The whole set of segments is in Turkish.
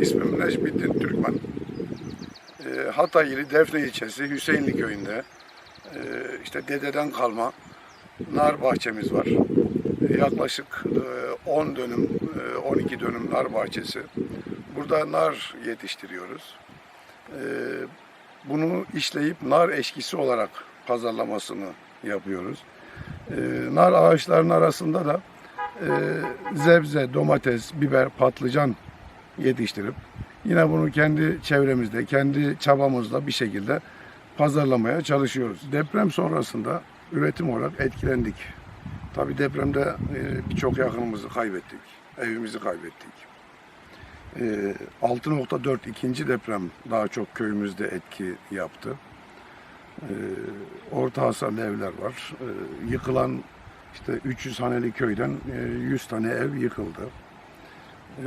İsmim Necmettin Türkmen. Ee, Hatay ili Defne ilçesi Hüseyinli köyünde e, işte dededen kalma nar bahçemiz var. E, yaklaşık e, 10 dönüm, e, 12 dönüm nar bahçesi. Burada nar yetiştiriyoruz. E, bunu işleyip nar eşkisi olarak pazarlamasını yapıyoruz. E, nar ağaçlarının arasında da e, zebze, domates, biber, patlıcan yetiştirip yine bunu kendi çevremizde, kendi çabamızla bir şekilde pazarlamaya çalışıyoruz. Deprem sonrasında üretim olarak etkilendik. Tabi depremde e, birçok yakınımızı kaybettik, evimizi kaybettik. E, 6.4 ikinci deprem daha çok köyümüzde etki yaptı. E, orta hasarlı evler var. E, yıkılan işte 300 haneli köyden e, 100 tane ev yıkıldı. E,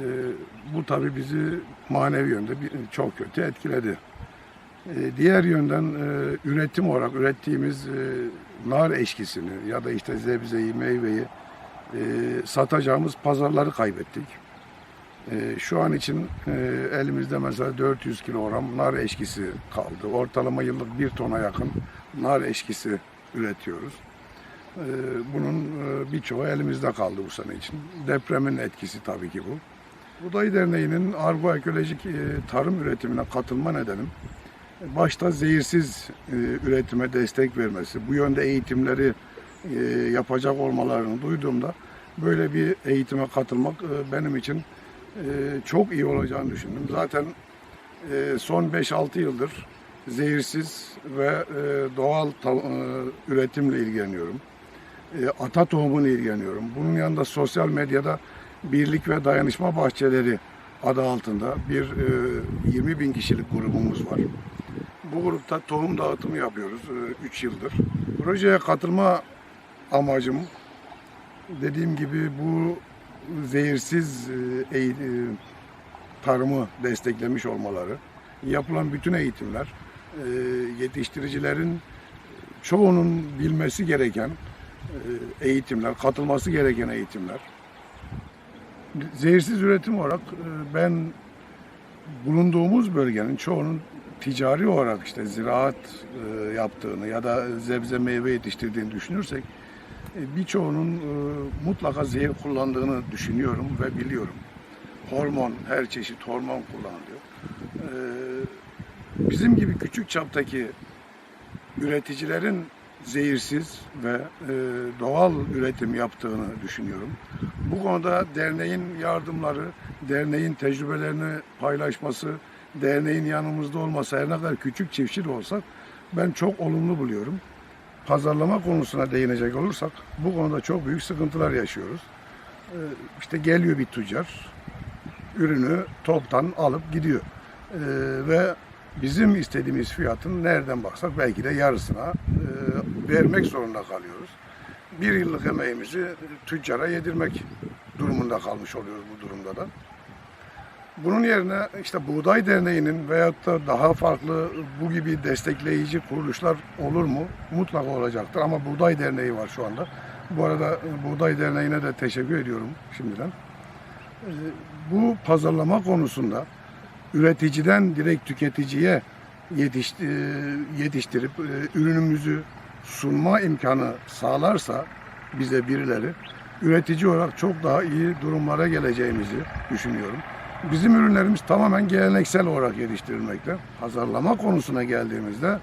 bu tabi bizi manevi yönde bir- çok kötü etkiledi. E, diğer yönden e, üretim olarak ürettiğimiz e, nar eşkisini ya da işte zebzeyi, meyveyi e, satacağımız pazarları kaybettik. E, şu an için e, elimizde mesela 400 kilogram nar eşkisi kaldı. Ortalama yıllık bir tona yakın nar eşkisi üretiyoruz. Ee, Bunun e, birçoğu elimizde kaldı bu sene için. Depremin etkisi tabii ki bu. Buğday Derneği'nin agroekolojik e, tarım üretimine katılma nedenim başta zehirsiz e, üretime destek vermesi, bu yönde eğitimleri e, yapacak olmalarını duyduğumda böyle bir eğitime katılmak benim için çok iyi olacağını düşündüm. Zaten son 5-6 yıldır zehirsiz ve doğal üretimle ilgileniyorum ata tohumunu ilgileniyorum. Bunun yanında sosyal medyada birlik ve dayanışma bahçeleri adı altında bir e, 20 bin kişilik grubumuz var. Bu grupta tohum dağıtımı yapıyoruz 3 yıldır. Projeye katılma amacım dediğim gibi bu zehirsiz e, e, tarımı desteklemiş olmaları, yapılan bütün eğitimler, e, yetiştiricilerin çoğunun bilmesi gereken e, eğitimler, katılması gereken eğitimler. Zehirsiz üretim olarak e, ben bulunduğumuz bölgenin çoğunun ticari olarak işte ziraat e, yaptığını ya da zebze meyve yetiştirdiğini düşünürsek e, birçoğunun mutlaka zehir kullandığını düşünüyorum ve biliyorum. Hormon, her çeşit hormon kullanılıyor. Bizim gibi küçük çaptaki üreticilerin zehirsiz ve doğal üretim yaptığını düşünüyorum. Bu konuda derneğin yardımları, derneğin tecrübelerini paylaşması, derneğin yanımızda olması her ne kadar küçük çiftçi de olsak ben çok olumlu buluyorum. Pazarlama konusuna değinecek olursak bu konuda çok büyük sıkıntılar yaşıyoruz. E, işte geliyor bir tüccar, ürünü toptan alıp gidiyor. E, ve bizim istediğimiz fiyatın nereden baksak belki de yarısına e, vermek zorunda kalıyoruz. Bir yıllık emeğimizi tüccara yedirmek durumunda kalmış oluyoruz bu durumda da. Bunun yerine işte Buğday Derneği'nin veyahut da daha farklı bu gibi destekleyici kuruluşlar olur mu? Mutlaka olacaktır ama Buğday Derneği var şu anda. Bu arada Buğday Derneği'ne de teşekkür ediyorum şimdiden. Bu pazarlama konusunda üreticiden direkt tüketiciye yetişti, yetiştirip e, ürünümüzü sunma imkanı sağlarsa bize birileri üretici olarak çok daha iyi durumlara geleceğimizi düşünüyorum. Bizim ürünlerimiz tamamen geleneksel olarak yetiştirilmekte. Pazarlama konusuna geldiğimizde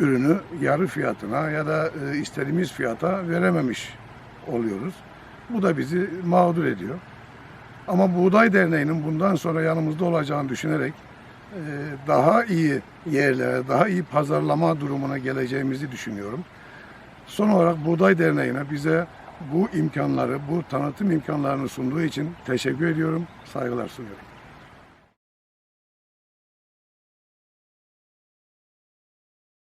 ürünü yarı fiyatına ya da e, istediğimiz fiyata verememiş oluyoruz. Bu da bizi mağdur ediyor. Ama Buğday Derneği'nin bundan sonra yanımızda olacağını düşünerek daha iyi yerlere, daha iyi pazarlama durumuna geleceğimizi düşünüyorum. Son olarak Buğday Derneği'ne bize bu imkanları, bu tanıtım imkanlarını sunduğu için teşekkür ediyorum, saygılar sunuyorum.